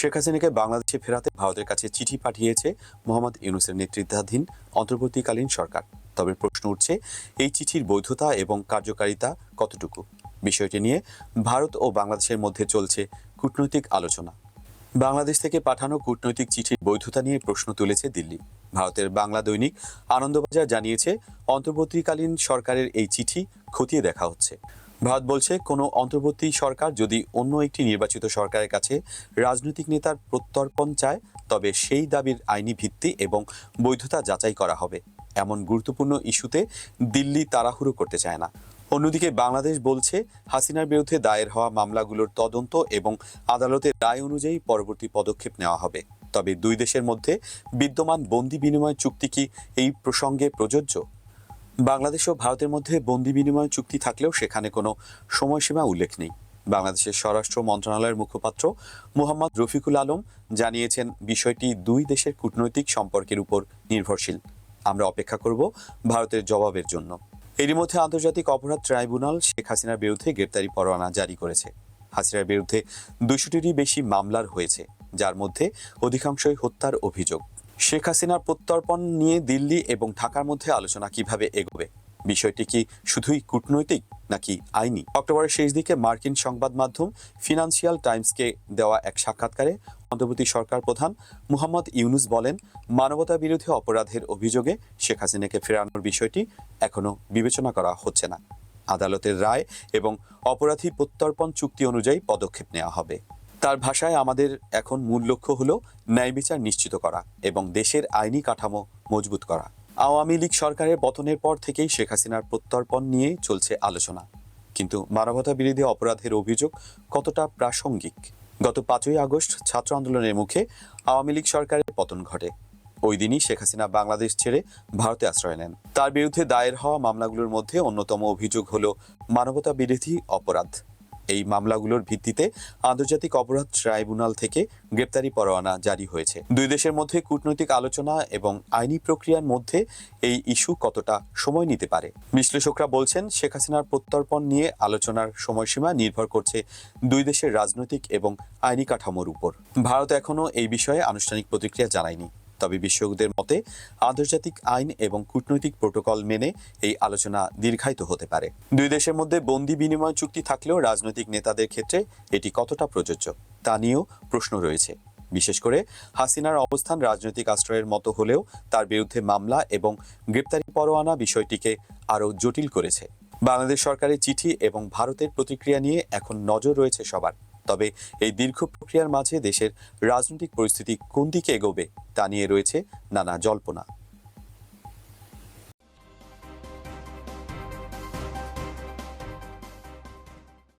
শেখ হাসিনাকে বাংলাদেশে ফেরাতে ভারতের কাছে চিঠি পাঠিয়েছে মোহাম্মদ ইউনুসের নেতৃত্বাধীন অন্তর্বর্তীকালীন সরকার। তবে প্রশ্ন উঠছে, এই চিঠির বৈধতা এবং কার্যকারিতা কতটুকু? বিষয়টি নিয়ে ভারত ও বাংলাদেশের মধ্যে চলছে কূটনৈতিক আলোচনা। বাংলাদেশ থেকে পাঠানো কূটনৈতিক চিঠির বৈধতা নিয়ে প্রশ্ন তুলেছে দিল্লি। ভারতের বাংলা দৈনিক আনন্দবাজার জানিয়েছে, অন্তর্বর্তীকালীন সরকারের এই চিঠি খতিয়ে দেখা হচ্ছে। ভারত বলছে, কোনো অন্তর্বর্তী সরকার যদি অন্য একটি নির্বাচিত সরকারের কাছে রাজনৈতিক নেতার প্রত্যর্পণ চায়, তবে সেই দাবির আইনি ভিত্তি এবং বৈধতা যাচাই করা হবে। এমন গুরুত্বপূর্ণ ইস্যুতে দিল্লি তাড়াহুড়ো করতে চায় না। অন্যদিকে বাংলাদেশ বলছে, হাসিনার বিরুদ্ধে দায়ের হওয়া মামলাগুলোর তদন্ত এবং আদালতের রায় অনুযায়ী পরবর্তী পদক্ষেপ নেওয়া হবে। তবে দুই দেশের মধ্যে বিদ্যমান বন্দি বিনিময় চুক্তি কি এই প্রসঙ্গে প্রযোজ্য? বাংলাদেশ ও ভারতের মধ্যে বন্দি বিনিময় চুক্তি থাকলেও সেখানে কোনো সময়সীমা উল্লেখ নেই। বাংলাদেশের স্বরাষ্ট্র মন্ত্রণালয়ের মুখপাত্র মোহাম্মদ রফিকুল আলম জানিয়েছেন, বিষয়টি দুই দেশের কূটনৈতিক সম্পর্কের উপর নির্ভরশীল। আমরা অপেক্ষা করব ভারতের জবাবের জন্য। এরই মধ্যে আন্তর্জাতিক অপরাধ ট্রাইব্যুনাল শেখ হাসিনার বিরুদ্ধে গ্রেপ্তারি পরোয়ানা জারি করেছে। হাসিনার বিরুদ্ধে দুশোটিরই বেশি মামলার হয়েছে, যার মধ্যে অধিকাংশই হত্যার অভিযোগ। শেখ হাসিনার প্রত্যর্পণ নিয়ে দিল্লি এবং ঢাকার মধ্যে আলোচনা কীভাবে এগোবে? বিষয়টি কি শুধুই কূটনৈতিক নাকি আইনি? অক্টোবরের শেষ দিকে মার্কিন সংবাদ মাধ্যম ফিনান্সিয়াল টাইমসকে দেওয়া এক সাক্ষাৎকারে অন্তর্বর্তী সরকার প্রধান মুহাম্মদ ইউনুস বলেন মানবতা বিরোধী অপরাধের অভিযোগে শেখ হাসিনাকে ফেরানোর বিষয়টি এখনও বিবেচনা করা হচ্ছে না। আদালতের রায় এবং অপরাধী প্রত্যর্পণ চুক্তি অনুযায়ী পদক্ষেপ নেওয়া হবে। তার ভাষায় আমাদের এখন মূল লক্ষ্য হল ন্যায় বিচার নিশ্চিত করা এবং দেশের আইনি কাঠামো মজবুত করা। আওয়ামী লীগ সরকারের পতনের পর থেকেই শেখ হাসিনার প্রত্যর্পণ নিয়ে চলছে আলোচনা। কিন্তু মানবতা বিরোধী অপরাধের অভিযোগ কতটা প্রাসঙ্গিক? গত পাঁচই আগস্ট ছাত্র আন্দোলনের মুখে আওয়ামী লীগ সরকারের পতন ঘটে। ওই দিনই শেখ হাসিনা বাংলাদেশ ছেড়ে ভারতে আশ্রয় নেন। তার বিরুদ্ধে দায়ের হওয়া মামলাগুলোর মধ্যে অন্যতম অভিযোগ হল মানবতা বিরোধী অপরাধ। এই মামলাগুলোর ভিত্তিতে আন্তর্জাতিক অপরাধ ট্রাইব্যুনাল থেকে গ্রেপ্তারি পরোয়ানা জারি হয়েছে। দুই দেশের মধ্যে কূটনৈতিক আলোচনা এবং আইনি প্রক্রিয়ার মধ্যে এই ইস্যু কতটা সময় নিতে পারে? বিশ্লেষকরা বলছেন, শেখ হাসিনার প্রত্যর্পণ নিয়ে আলোচনার সময়সীমা নির্ভর করছে দুই দেশের রাজনৈতিক এবং আইনি কাঠামোর উপর। ভারত এখনও এই বিষয়ে আনুষ্ঠানিক প্রতিক্রিয়া জানায়নি। তবে বিশেষজ্ঞদের মতে আন্তর্জাতিক আইন এবং কূটনৈতিক প্রোটোকল মেনে এই আলোচনা দীর্ঘায়িত হতে পারে। দুই দেশের মধ্যে বন্দি বিনিময় চুক্তি থাকলেও রাজনৈতিক নেতাদের ক্ষেত্রে এটি কতটা প্রযোজ্য তা নিয়েও প্রশ্ন রয়েছে। বিশেষ করে হাসিনার অবস্থান রাজনৈতিক আশ্রয়ের মতো হলেও তার বিরুদ্ধে মামলা এবং গ্রেপ্তারি পরোয়ানা বিষয়টিকে আরও জটিল করেছে। বাংলাদেশ সরকারের চিঠি এবং ভারতের প্রতিক্রিয়া নিয়ে এখন নজর রয়েছে সবার। তবে এই দীর্ঘ প্রক্রিয়ার মাঝে দেশের রাজনৈতিক পরিস্থিতি কোন দিকে এগোবে তা নিয়ে রয়েছে নানা জল্পনা।